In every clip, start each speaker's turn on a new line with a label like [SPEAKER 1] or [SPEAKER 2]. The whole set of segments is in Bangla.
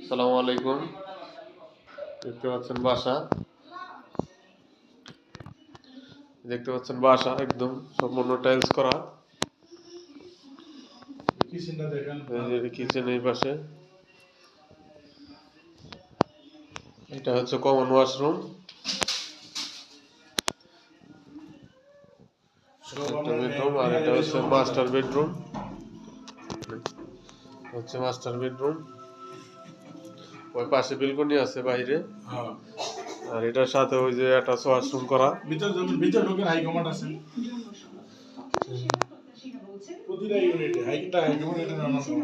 [SPEAKER 1] আসসালামু আলাইকুম। দেখতে পাচ্ছেন বাসা। দেখতে পাচ্ছেন বাসা একদম সম্পূর্ণ টাইলস করা। কিচেন এই পাশে। এটা হচ্ছে কমন ওয়াশরুম বেডরুম আর এটা হচ্ছে মাস্টার বেডরুম হচ্ছে মাস্টার বেডরুম ওই পাশে বেলকনি আছে বাইরে।
[SPEAKER 2] হ্যাঁ।
[SPEAKER 1] আর এটার সাথে ওই যে একটা ওয়াশরুম করা।
[SPEAKER 2] ভিতর ভিতর ঢোকেন হাই কমান্ড আছে।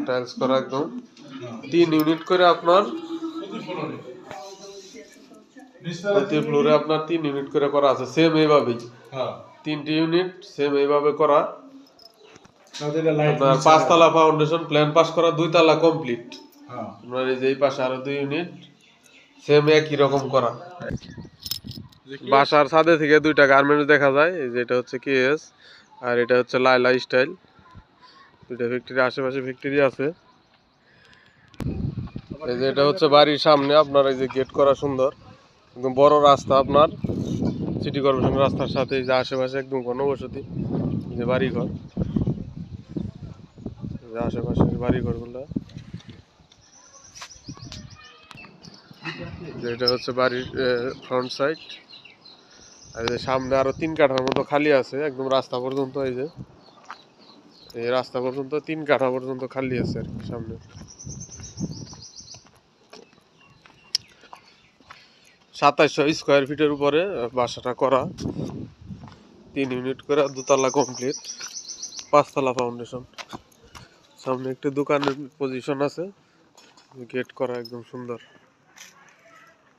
[SPEAKER 1] টাইলস করা একদম।
[SPEAKER 2] হ্যাঁ,
[SPEAKER 1] তিন ইউনিট করে আপনার
[SPEAKER 2] প্রতি ফ্লোরে
[SPEAKER 1] আপনার তিন ইউনিট করে করা আছে সেম এইভাবেই
[SPEAKER 2] হ্যাঁ।
[SPEAKER 1] তিনটি ইউনিট সেম এইভাবে করা। আপনার পাঁচতলা ফাউন্ডেশন প্ল্যান পাস করা দুই তালা কমপ্লিট আপনার এই যে এই পাশে আরও দুই ইউনিট সেম একই রকম করা। বাসার ছাদে থেকে দুইটা গার্মেন্টস দেখা যায় এই যে এটা হচ্ছে কেএস আর এটা হচ্ছে লাইলা স্টাইল দুইটা ফ্যাক্টরি আশেপাশে ফ্যাক্টরি আছে। এই যে এটা হচ্ছে বাড়ির সামনে আপনার এই যে গেট করা সুন্দর। একদম বড় রাস্তা আপনার সিটি কর্পোরেশন রাস্তার সাথে এই যে আশেপাশে একদম ঘনবসতি যে বাড়ি ঘর এই যে আশেপাশে বাড়ি ঘরগুলো যে এটা হচ্ছে বাড়ির ফ্রন্ট সাইড আর সামনে আরও তিন কাঠার মতো খালি আছে, একদম রাস্তা পর্যন্ত এই যে। এই রাস্তা পর্যন্ত তিন কাঠা পর্যন্ত খালি আছে আর সামনে। সাতাশশো স্কোয়ার ফিটের উপরে বাসাটা করা। তিন ইউনিট করে দোতলা কমপ্লিট পাঁচতলা ফাউন্ডেশন সামনে একটি দোকানের পজিশন আছে। গেট করা একদম সুন্দর।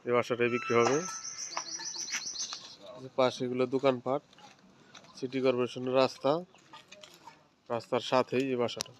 [SPEAKER 1] এই বাসাটাই বিক্রি হবে। পাশে এগুলো দোকানপাট সিটি কর্পোরেশনের রাস্তা। রাস্তার সাথেই এই বাসাটা।